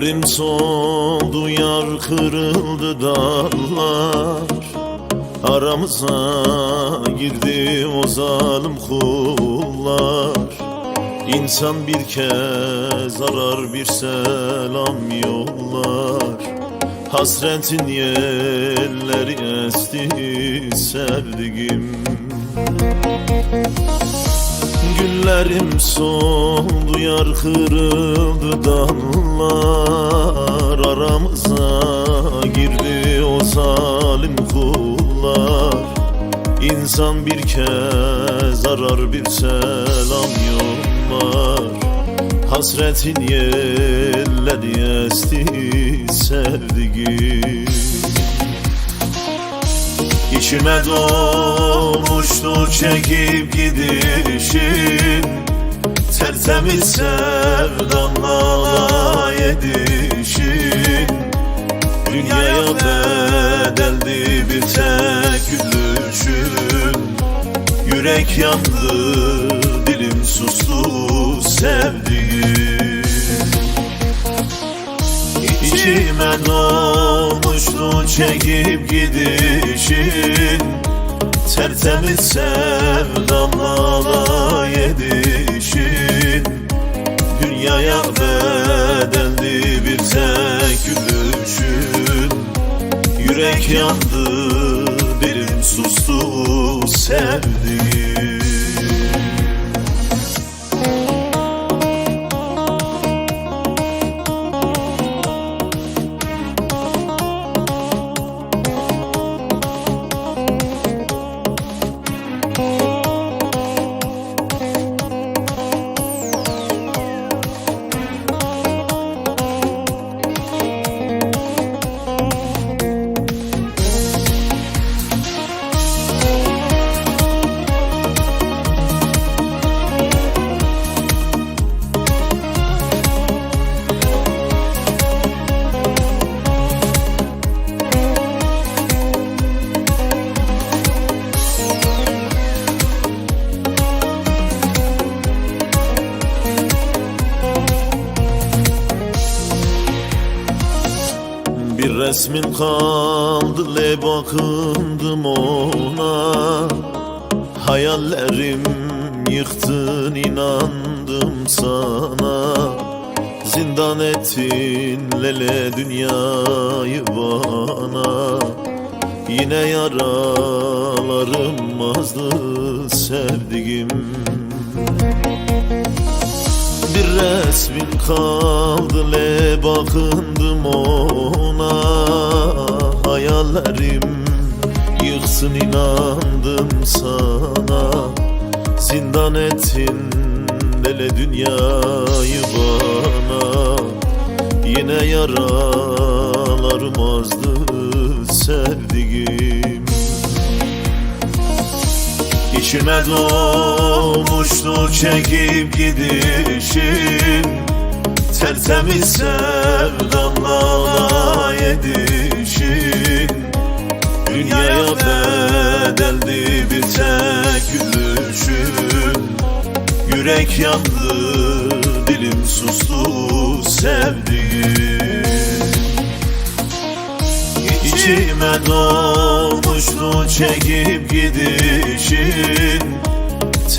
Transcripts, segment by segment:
Güllerim soldu yar kırıldı dallar. Aramıza girdi o zalim kullar. İnsan bir kez arar bir selam yollar. Hasretin yelleri esti sevdiğim Güllerim soldu yar kırıldı dallar Aramıza girdi o zalim kullar. İnsan bir kez arar bir selam yollar. Hasretin yelleri esti sevdiğim İçime doğmuştu çekip gidişin Tertemiz sevdanla alay edişin. Dünyaya bedeldi bir tek gülüşün. Yürek yandı, dilim sustu sevdiğim. İçime doğmuştu çekip gidişin Tertemiz sevdamla alay edişin Dünyaya bedeldi bir tek gülüşün. Yürek yandı, dilim sustu sevdiğim Bir resmin kaldı le bakındım ona. Hayallerim yıktın inandım sana. Zindan ettin lele dünyayı bana. Yine yaralarım azdı sevdiğim resmin kaldı le bakındım ona. Hayallerim yıksın inandım sana. Zindan ettin dele dünyayı bana. Yine yaralarım azdı sevdiğim. İçime doğmuştu çekip gidişin Tertemiz sevdanla alay edişin Dünyaya bedeldi bir tek gülüşün Yürek yandı, dilim sustu sevdiğim. İçime doğmuştu çekip gidişin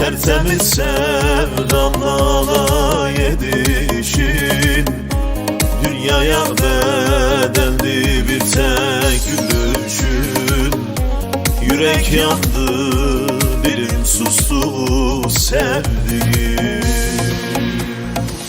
Tertemiz sevdamla alay edişin. Dünyaya bedeldi bir tek gülüşün. Yürek yandı, dilim sustu sevdiğim